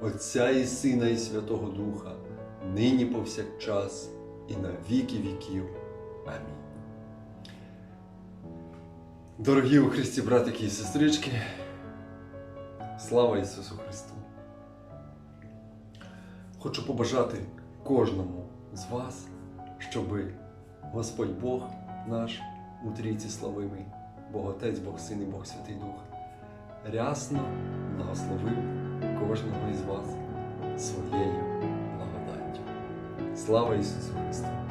Отця і Сина, і Святого Духа, нині повсякчас, і на віки віків. Амінь. Дорогі у Христі братики і сестрички, слава Ісусу Христу! Хочу побажати кожному з вас, щоби Господь Бог наш у трійці славимий, Бог Отець, Бог Син і Бог Святий Дух, рясно благословив кожного із вас своєю благодаттю. Слава Ісусу Христу!